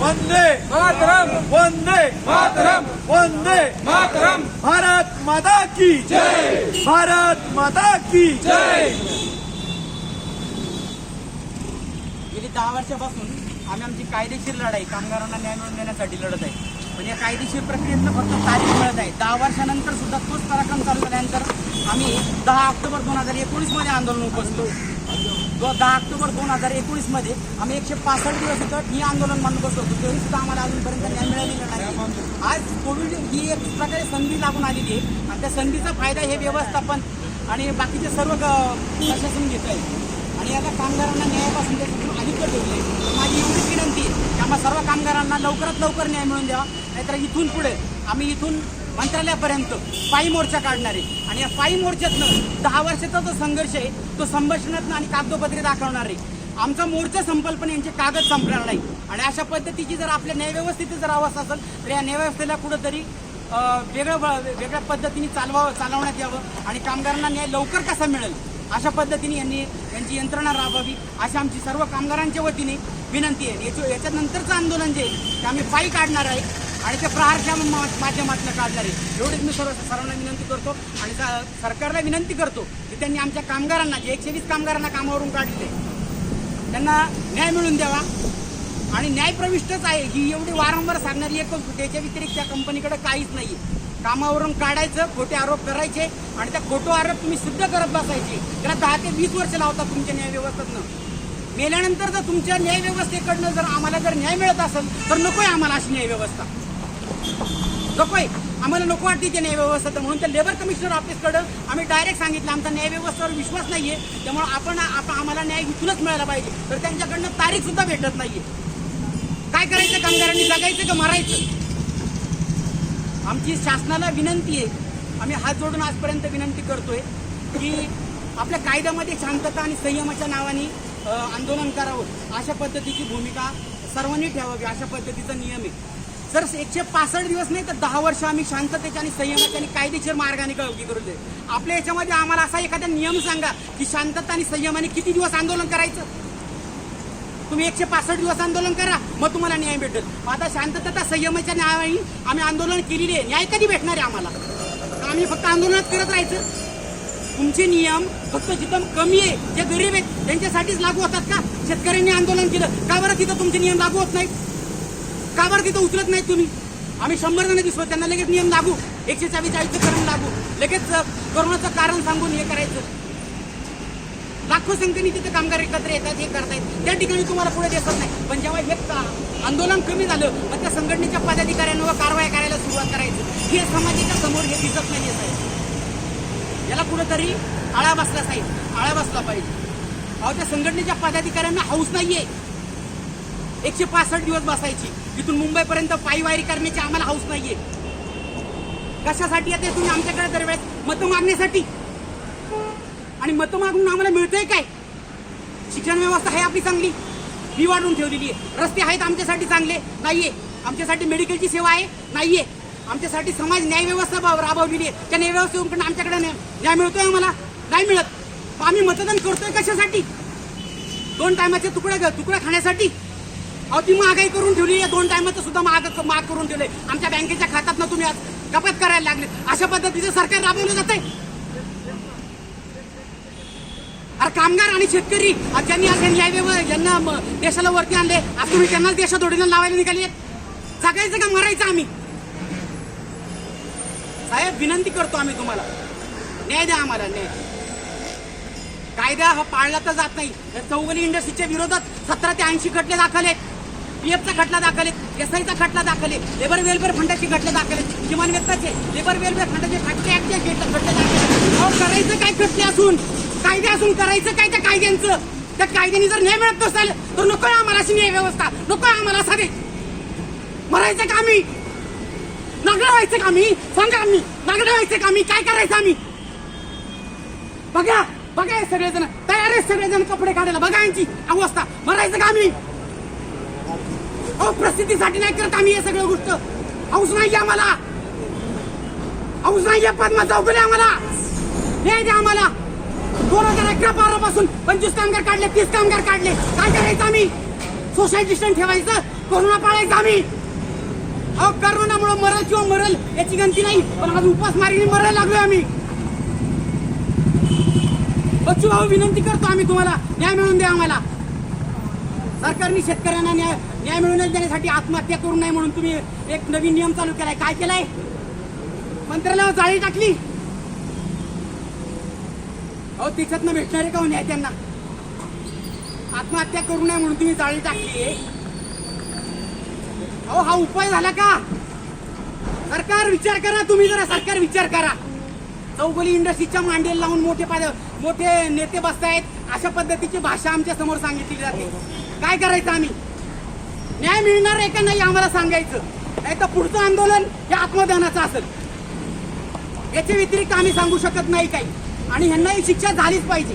वंदे मातरम वंदे मातरम वंदे मातरम। भारत माता की जय। भारत माता की जय। गेली दहा वर्षापासून आम्ही आमची कायदेशीर लढाई कामगारांना न्याय मिळवून देण्यासाठी लढत आहे. पण या कायदेशीर प्रक्रियेतनं फक्त तारीख मिळत आहे दहा वर्षानंतर सुद्धा तोच पराक्रम चालू झाल्यानंतर आम्ही दहा ऑक्टोबर दोन हजार एकोणीसमध्ये आंदोलन उपसलो दहा ऑक्टोबर दोन हजार एकोणीसमध्ये आम्ही एकशे पासष्ट दिवस इथं ही आंदोलन मांडून बसलो होतो तरी सुद्धा आम्हाला अजूनपर्यंत न्याय मिळालेला नाही. आज कोविड ही एक प्रकारे संधी लागून आलेली आहे. आणि त्या संधीचा फायदा हे व्यवस्थापन आणि बाकीचे सर्व प्रशासन घेत आहे आणि याला कामगारांना न्यायापासून त्याच्यातून अधिक ठेवले माझी एवढीच विनंती आहे. की आम्हाला सर्व कामगारांना लवकरात लवकर न्याय मिळून द्यावा. नाहीतर इथून पुढे आम्ही इथून मंत्रालयापर्यंत पायी मोर्चा काढणार आहे. आणि या पायी मोर्चातनं दहा वर्षाचा जो संघर्ष आहे तो संभाषणातनं आणि कागदोपत्री दाखवणार आहे. आमचा मोर्चा संपल पण यांचे कागद संपणार नाही. आणि अशा पद्धतीची जर आपल्या न्यायव्यवस्थेची जर अवस्था असेल तर या न्यायव्यवस्थेला कुठंतरी वेगळं वेगळ्या पद्धतीने चालवावं चालवण्यात यावं आणि कामगारांना न्याय लवकर कसा मिळेल? अशा पद्धतीने यांनी यांची यंत्रणा राबवावी अशी आमची सर्व कामगारांच्या वतीने विनंती आहे. याच्या याच्यानंतरचं आंदोलन जे आहे ते आम्ही पायी काढणार आहे. आणि ते प्रहारच्या माध्यमातून काढणार. आहे एवढीच मी सर्व सर्वांना विनंती करतो आणि सरकारला विनंती करतो की त्यांनी आमच्या कामगारांना जे एकशे वीस कामगारांना कामावरून काढले त्यांना न्याय मिळवून द्यावा. आणि न्याय प्रविष्टच आहे. ही एवढी वारंवार सांगणारी एकच त्याच्या व्यतिरिक्त त्या कंपनीकडे काहीच नाही कामावरून काढायचं खोटे आरोप करायचे आणि त्या खोटो आरोप तुम्ही सिद्ध करत बसायचे. त्याला दहा ते वीस वर्ष लावता तुमच्या न्यायव्यवस्थेतनं मेल्यानंतर जर तुमच्या न्यायव्यवस्थेकडनं जर आम्हाला जर न्याय मिळत असेल तर नको आहे आम्हाला अशी न्यायव्यवस्था नको आहे आम्हाला नको वाटते ते न्यायव्यवस्था तर म्हणून त्या लेबर कमिशनर ऑफिसकडं आम्ही डायरेक्ट सांगितलं आमचा न्याय व्यवस्थेवर विश्वास नाहीये. त्यामुळे आपण आम्हाला न्याय इथूनच मिळायला पाहिजे. तर त्यांच्याकडनं तारीख सुद्धा भेटत नाहीये. काय करायचं कामगारांनी? जगायचं का मारायचं? आमची शासनाला विनंती आहे. आम्ही हात जोडून आजपर्यंत विनंती करतोय की आपल्या कायद्यामध्ये शांतता आणि संयमाच्या नावाने आंदोलन करावं. अशा पद्धतीची भूमिका सर्वांनी ठेवावी. अशा पद्धतीचा नियम आहे. जर एकशे पासष्ट दिवस नाही तर दहा वर्ष आम्ही शांततेच्या आणि संयमाच्या आणि कायदेशीर मार्गाने कळवली करू दे आपल्या याच्यामध्ये आम्हाला असा एखादा नियम सांगा की शांतता आणि संयमाने किती दिवस आंदोलन करायचं? तुम्ही एकशे पासष्ट दिवस आंदोलन करा मग तुम्हाला न्याय भेटेल. आता शांतता संयमाच्या न्यायाने आम्ही आंदोलन केलेली आहे. न्याय कधी भेटणार आहे आम्हाला? आम्ही फक्त आंदोलनच करत राहायचं. तुमचे नियम फक्त जिथं कमी आहे जे गरीब आहेत त्यांच्यासाठीच लागू होतात का? शेतकऱ्यांनी आंदोलन केलं. का बरं तिथं तुमचे नियम लागू होत नाहीत? बरं तिथं उचलत नाही तुम्ही. आम्ही शंभर जण दिसतो त्यांना लगेच नियम लागू. एकशे चव्वेचाळीसचं कारण लागू. लगेच कोरोनाचं कारण सांगून हे करायचं. लाखो संख्येने तिथे कामगार एकत्र येतात हे करतायत. त्या ठिकाणी तुम्हाला पुढे दिसत नाही. पण जेव्हा हे आंदोलन कमी झालं मग त्या संघटनेच्या पदाधिकाऱ्यांवर कारवाई करायला सुरुवात करायची. हे समाजाच्या समोर हे दिसत नाही साहेब. याला कुठंतरी आळा बसला साहेब. आळा बसला पाहिजे. अहो त्या संघटनेच्या पदाधिकाऱ्यांना हाऊस नाहीये. एकशे पासष्ट दिवस बसायची. इथून मुंबईपर्यंत पायीवारी करण्याची आम्हाला हाऊस नाहीये. कशासाठी येते तुम्ही आमच्याकडे दरवेळेस? मतं मागण्यासाठी. आणि मतं मागून आम्हाला मिळतंय काय? शिक्षण व्यवस्था आहे आपली चांगली. ही वाढवून ठेवलेली आहे. रस्ते आहेत आमच्यासाठी चांगले. नाहीये. आमच्यासाठी मेडिकलची सेवा आहे. नाहीये. आमच्यासाठी समाज न्याय व्यवस्था राबवलेली आहे. त्या न्यायव्यवस्थेकडून आमच्याकडे न्याय मिळतोय आम्हाला? नाही मिळत. आम्ही मतदान करतोय कशासाठी? दोन टायमाचे तुकडे तुकडे खाण्यासाठी? अहो ती महागाई करून ठेवली. या दोन टायमाचं सुद्धा महाग महाग करून ठेवले. आमच्या बँकेच्या खात्यात तुम्ही आज कपात करायला लागले. अशा पद्धतीचं सरकार राबवलं जात आहे अरे कामगार आणि शेतकरी ज्यांनी आज न्याय यांना देशाला वरती आणले आज तुम्ही त्यांनाच देशात ओढीला लावायला निघाली. जगायचं का मरायचं आम्ही? साहेब विनंती करतो आम्ही तुम्हाला. न्याय द्या आम्हाला न्याय कायदा हा पाळला तर जात नाही. चौगली इंडस्ट्रीच्या विरोधात सतरा ते ऐंशी खटले दाखल आहेत पीएफचा खटला दाखल आहे एसआयचा खटला दाखल आहे लेबर वेलफेअर फंडाचे खटले दाखल आहेत किमान व्यक्ताचे लेबर वेलफेअर फंडाचे खटले ऍक्टचे खटले दाखल करायचं काय खटले असून? कायदे असून करायचं काय त्या कायद्यांचं? त्या कायद्याने जर न्याय मिळत नसेल तर नको आम्हाला अशी न्याय व्यवस्था नको आम्हाला असा दे मरायचं का आम्ही? नागडं व्हायचं का आम्ही? सांगा आम्ही. नागडं व्हायचं का आम्ही? काय करायचं आम्ही? बघा बघा सगळेजण तयार आहे सगळेजण कपडे काढायला. बघा यांची अवस्था. मरायचं का आम्ही? अहो प्रसिद्धीसाठी नाही करत आम्ही हे सगळं गोष्ट. हौस नाही आम्हाला. हौस नाही पद्मा चौकले आम्हाला. हे द्या आम्हाला. दोन हजार अकरा बारा पासून पंचवीस कामगार काढले तीस कामगार काढले. काय करायचं आम्ही? सोशल डिस्टन्स ठेवायचं. कोरोना पाळायचं आम्ही. अहो करोनामुळे मरल किंवा मरल याची गणती नाही पण आज उपास मारीने मरायला लागलोय आम्ही. बच्चू भाऊ विनंती करतो आम्ही तुम्हाला. न्याय मिळून द्या आम्हाला. सरकारने शेतकऱ्यांना न्याय न्याय मिळवून देण्यासाठी आत्महत्या करू नये म्हणून तुम्ही एक नवीन नियम चालू केलाय. काय केलाय? मंत्रालयावर जाळी टाकली. अहो तिच्यात भेटणार आहे का न्याय त्यांना? आत्महत्या करू नये म्हणून तुम्ही जाळी टाकली. अहो हा उपाय झाला का? सरकार विचार करा तुम्ही जरा सरकार विचार करा. चौगोली इंडस्ट्रीच्या मांडीला लावून मोठे पाद मोठे नेते बसतायत. अशा पद्धतीची भाषा आमच्यासमोर सांगितली जाते. काय करायचं आम्ही? न्याय मिळणार आहे का नाही आम्हाला सांगायचं? नाही तर पुढचं आंदोलन हे आत्मदानाचं असेल. याच्या व्यतिरिक्त आम्ही सांगू शकत नाही काही. आणि ह्यांनाही शिक्षा झालीच पाहिजे.